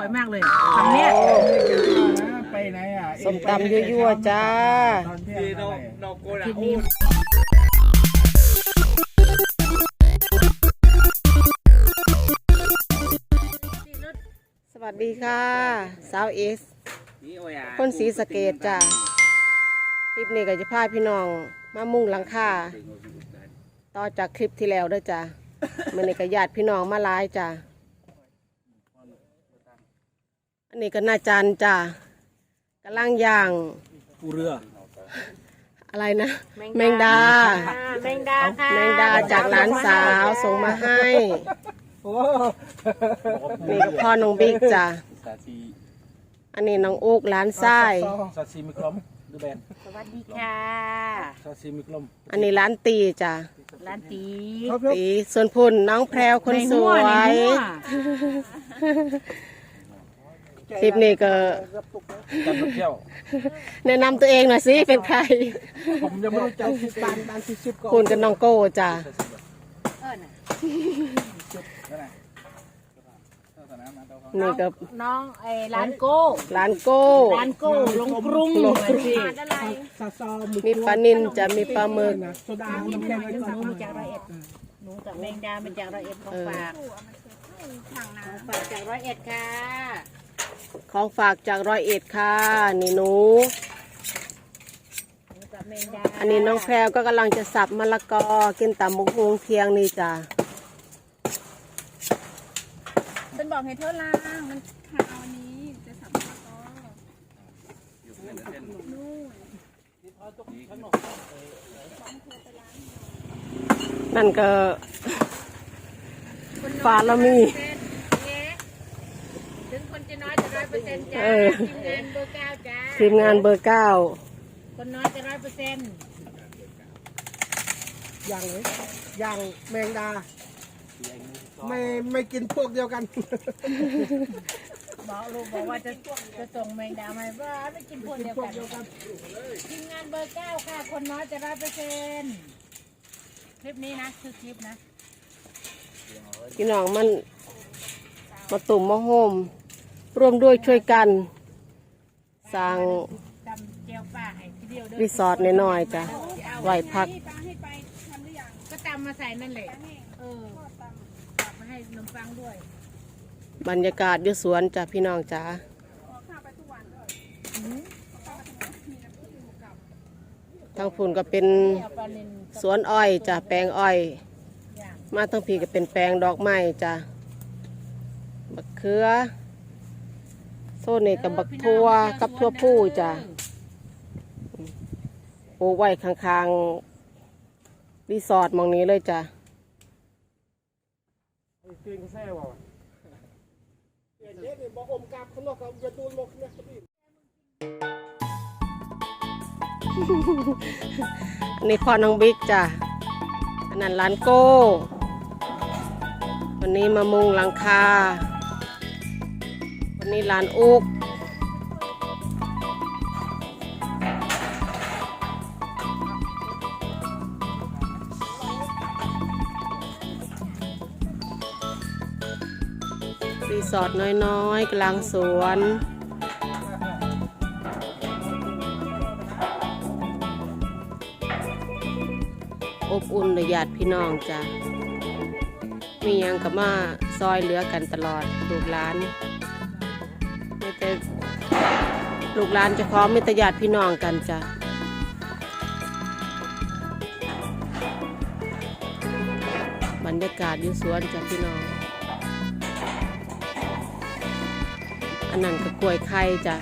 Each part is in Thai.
ร่อยมากเลยคำเนี้ยไปไหนอะส้มตำยั่วๆจ้าตอนเที่ยงเท่าไหร่คลิปนี้สวัสดีค่ะสาวเอส คนสีสะเกตจ้าคลิปนี้ก็จะพาพี่น้องมามุ่งหลังคาต่อจากคลิปที่แล้วเด้วยจ้ามันนี่ก็ญาติพี่น้องมาหลายจ้า อันนี้ก็น่าจันจ้ากำลังย่าง ปูเรือ อะไรนะ แมงดาแมงดาค่ะแมงดาจากหลานสาวส่งมาให้ โอ้นี่ก็พ่อน้องบิ๊กจ้าสาชีอันนี้น้องอุกหลานไส้ายสาชีมิกลมดูแบนสวัสดีค่ะสาชีมิกลมอันนี้ร้านตีจ้าร้านตีตีส่วนพุ่นน้องแพรวคนสวย คลิปนี้ก็กันลูกแก้วแนะนำตัวเองหน่อยสิเป็นใครผมยังไม่รู้จักที่ตานตานที่สิบก็คุณกับน้องโก้จ้าเออน่ะนั่นแหละเท่าสนามนะเท่าเขานี่ก็น้องไอ้ร้านโก้ร้านโก้ ร้านโก้ลงกรุงสิซาซอมีปลานินจะมีปลาหมึกโซดาน้ำแข็งไว้ก่อนหนูมาจากร้อยเอ็ดหนูกับแมงดามาจากร้อยเอ็ดของฝากของฝากจากร้อยเอ็ดค่ะ ของฝากจากร้อยเอ็ดค่ะนี่หนู อันนี้น้องแพรวก็กำลังจะสับมะละกอกินตำบกฮวงเทียงนี่จ้าฉันบอกให้เธอล้างมันขาวอันนี้จะสับมะละกอนั่นก็ฟาลามีถึงคน จะน้อยจะร้อยเปอร์เซ็นต์จ้าเออ ทีมงานเบอร์เก้าจ้าทีมงานเบอร์เก้าคนน้อยจะร้อยเปอร์เซ็นต์อย่างเลยอย่างแมงดา ไม่ไม่กินพวกเดียวกัน บอกลูกบอกว่าจะจะส่งแมงดามาให้ว่าไม่กินพวกเดียวกันทีมงานเบอร์เก้าค่ะ คนน้อยจะร้อยเปอร์เซ็นต์คลิปนี้นะคือคลิปนะ พี่น้องมันมาตุ่มมาโฮม ร่วมด้วยช่วยกันสร้างจำเจียวป้าให้ทีเดียวเด้อรีสอร์ทน้อยๆจ้ะไหวพักนี่ตาให้ไปทำหรือยังก็ตำมาใส่นั่นแหละเออฝากมาให้ขนมปังด้วยบรรยากาศอยู่สวนจ้ะพี่น้องจ้าขอข้าวไปทุกวันเลยทางฝุ่นก็เป็นเอาปลานินสวนอ้อยจ้ะแปลงอ้อยย่างมาทั้งพีก็เป็นแปลงดอกไม้จ้ะบักเขือ โซนนี่กับบักทั่วกับทั่วผู้จ้ะปลูกไว้ข้างๆรีสอร์ทมองนี้เลยจ้ะเก่งแซ่บว่ะเด็กบอกอมกาบข้างนอกกับยาตูนหมกเนี่ยพี่อันนี้พ่อน้องบิ๊กจ้ะอันนั้นร้านโก้ วันนี้มามุงหลังคา นี้ร้านอุกรีสอร์ทน้อยๆ กลางสวนอบอุ่นเลยญาติพี่น้องจ้ะมียังกับมาซอยเหลือกันตลอดลูกหลาน ม่แต่ลูกหลานจะพร้อมม่แต่ญาติพี่น้องกันจ้ะบรรยากาศอยู่สวนจ้ะพี่น้อง อันนั้นก็กล้วยไข่จ้ะ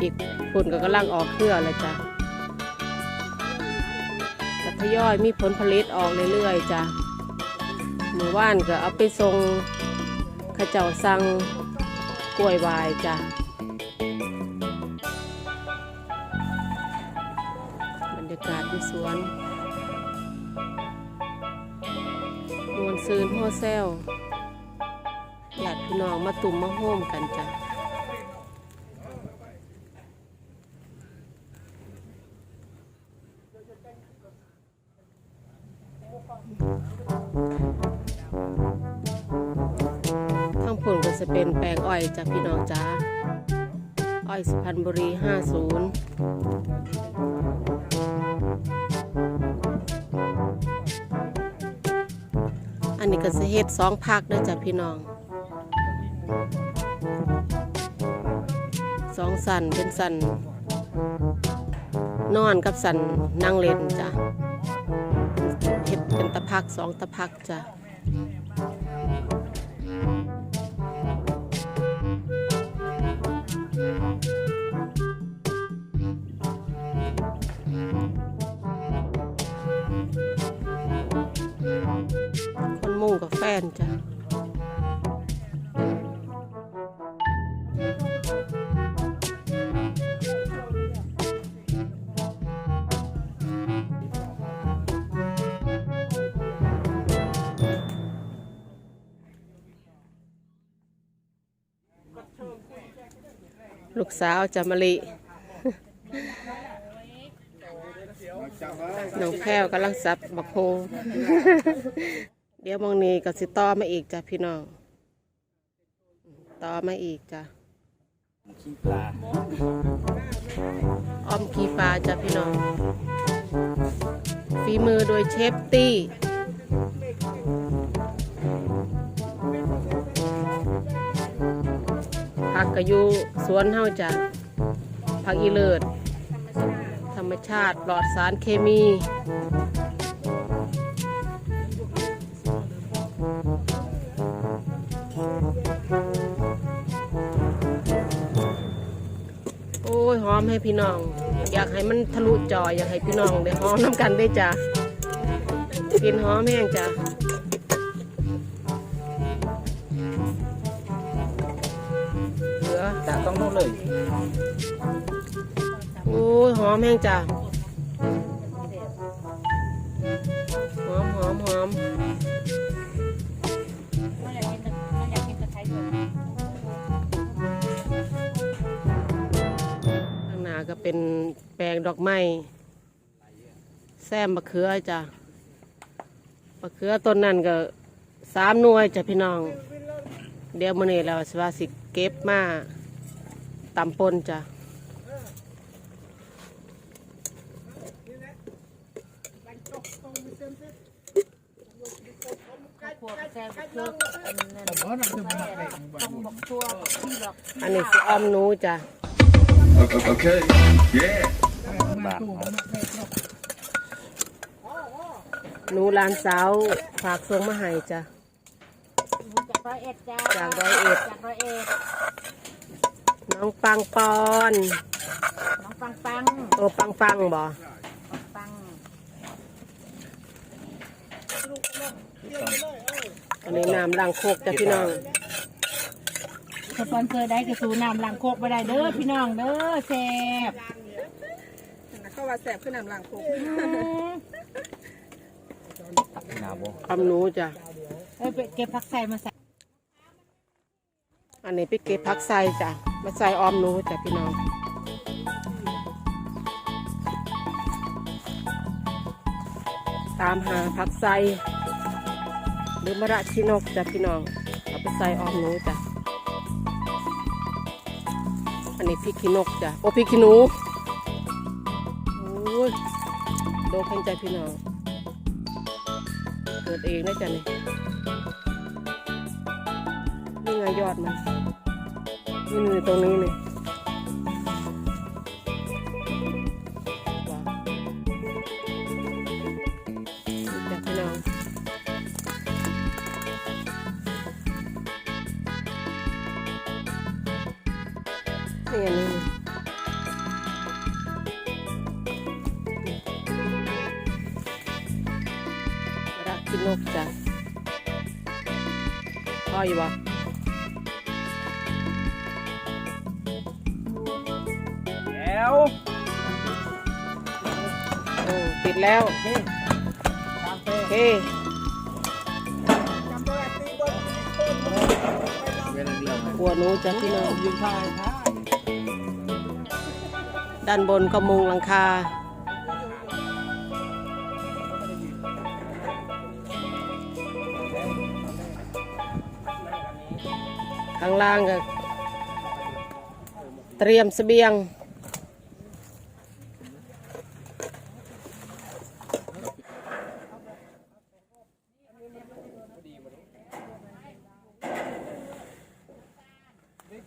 อีกคนก็กำลังออกเครือเลยจ้ะกัทยอยมีผลผลิตออกเรื่อยๆจ้ะหมู่บ้านก็เอาไปส่ง ข้าเจ้าสั่งกล้วยวายจ้ะบรรยากาศที่สวนมวนซืนหัวแซวหลัดพี่น้องมาตุ่มมาโฮมกันจ้ะ จะเป็นแปลงอ้อยจ้ะพี่น้องจ้าอ้อยสุพรรณบุรี 50 อันนี้ก็จะเฮ็ดสองพักด้อจ้ะพี่น้องสองสันเป็นสันนอนกับสันนั่งเล่นจ้ะเฮ็ดเป็นตะพักสองตะพักจ้ะ ลูกสาวจะมลิน้องแพรวกำลังสับบักโฮเดี๋ยวมองนี้ก็สิต่อมาอีกจ้ะพี่น้อง ต่อมาอีกจ้ะขี้ปลาอ้อมกีปลาจ้ะพี่น้อง ฝีมือโดยเชฟตี้ ผักกะยูสวนเฮาจ้ะผักอีเลิศธรรมชาติปลอดสารเคมีโอ้ยหอมให้พี่น้อง อยากให้มันทะลุจออยากให้พี่น้องได้หอมน้ำกันได้จ้ะกินหอมแห้งจ้ะ โอ้ยหอมแห้งจ้ะหอมหอมหอมข้างหน้าก็เป็นแปลงดอกไม้แซมมะเขือจ้ะมะเขือต้นนั้นก็สามหน่วยจ้ะพี่น้อง เดี๋ยวมื้อนี้เราสิว่าสิเก็บมา ตำปนจ้ะข้าวโพดแซ่บเครื่องอันนั้นเพราะนั่นคือมันอะไรต้องบอกตัวที่บอกอันนี้สิอ้อมหนูจ้ะ Okay. Yeah. บาทหนูหลานสาวฝากส่งมาให้จ้ะ จากร้อยเอ็ดจ้าจากร้อยเอ็ด จากร้อยเอ็ด น้องปังปอน น้องปังปังโอปังปังบ่ปังอันนี้น้ำล้างโคกจ้ะพี่น้องสปอนเซอร์ได้กระสูน้ำล้างโคกไปได้เด้อพี่น้องเด้อแซ่บเข้าว่าแสบขึ้นน้ำลังโคกหนาบ่อ้อมหนูจ้ะเอ้ยไปเก็บผักใส่มาใส่อันนี้ไปเก็บผักใส่จ้ะ มาใส่ออมหนูจ้ะพี่น้องตามหาผักใส่หรือมะระชินกจ้ะพี่น้องเอาไปใส่ออมหนูจ้ะอันนี้พริกขี้นกจ้ะโอ้พริกขี้หนูโอ้ยโดนแพงใจพี่น้องเกิดเองนะจ๊ะนี่นี่ไงยอดมัน นี่นี่ตรงนี้นี่ว้าวนี่จ้ะพี่น้องนี่อันนี้นี่รักกินนกจ้ะพ่ออยู่บ่ แล้วโอเคเวลาเดียวหัวหนูจ้ะพี่น้องยืนท่าท่าด้านบนก็มุงหลังคาเข้างล่างก็เตรียมเสบียง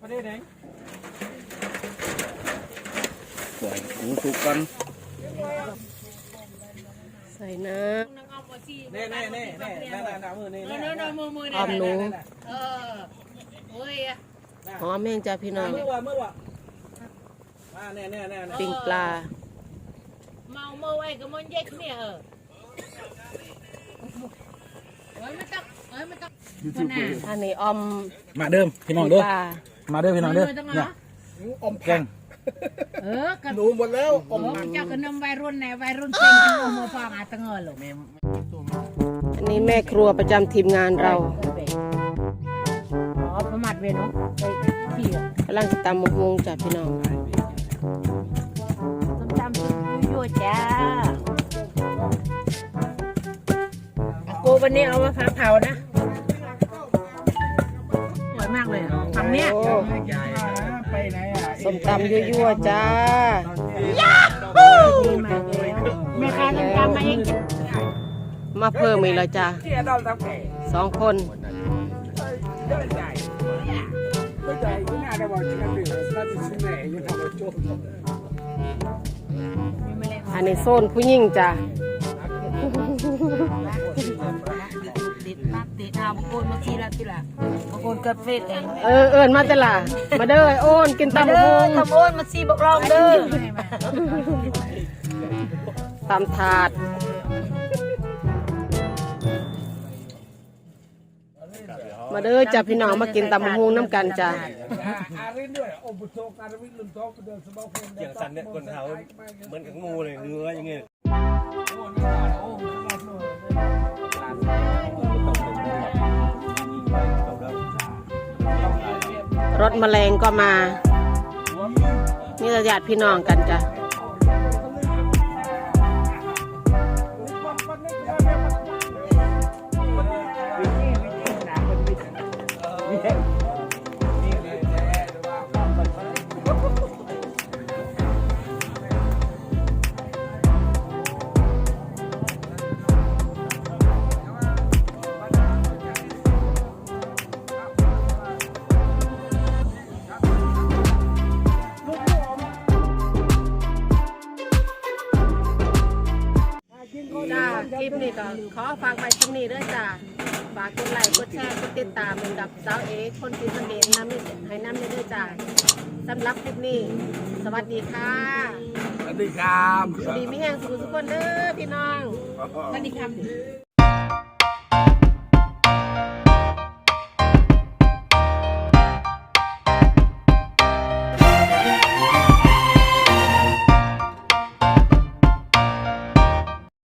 ประเด็นไหนปล่อยหมูสุกกัน ใส่น้ แน่แน่แน่แน่แน่แน่แน่มือนี่ เอ แน่ อเนอะ มือมือำเนี่อ้อมหนู เออโอ้ยหอมแม่งจ้าพี่น้องมือวะมือวะมาแน่แน่แน่แน่ปิ้งปลา เมาเมื่อไว้ก็มันเย็กเนี่ยเออเอ้ยไม่ต้องเอ้ยไม่ต้องคนน่ะอันนี้อ้อมมาเดิมพี่น้องปิ้งเด้อปลามาเด้อพี่น้องเด้อไม่ต้องเนี่เนาะยอมแกงเออกันหนูหมดแล้วอโอ้มเจ้าก็นำวัยรุ่นไหนวัยรุ่นเต็มทั้งโอโมฟองอาตังเออหรอ อันนี้แม่ครัวประจำทีมงานเราอ๋อประมาทเวเนาะไปเที่ยวกำลังจะตำมะฮวงจ้าพี่น้องส้มตำยั่วๆจ้าอากูวันนี้เอามาฟ้าเผานะสวยมากเลยอะทำเนี้ยโอ้ไปไหนอะส้มตำยั่วๆจ้าแม่ค้าส้มตำมาเอง มาเพิ่มอีกแล้วจ้าสองคนอันนี้โซนผู้หญิงจ้าติดปั๊บติดเอาบางคนมาทีละทีละบางคนเกิดเฟสเองเออเอิญมาแต่ละมาเด้อไอ้โอนกินตำมะฮวงตะโอนมาซีบอกลองเด้อตำถาด มาเด้อจ้าพี่น้องมากินตำมะฮวงน้ำกันจ้าอารินด้วยอบุโซการวิ่งลุนท้องเดินสมองเพลงเสียงสั่นเนี่ยคนเท้าเหมือนกับงูเลยเงื้ออย่างเงี้ยรถแมลงก็มานี่ญาติพี่น้องกันจ้ะ ร์กดติดตามเป็นกับสาวเอคนที่สังเกตน้ำนี่ให้น้ำนี่ด้วยจ้าสำหรับคลิปนี้ สวัสดีค่ะสวัสดีครับดีไม่แห้งสุขสุขคนเด้อพี่น้อง สวัสดีครับ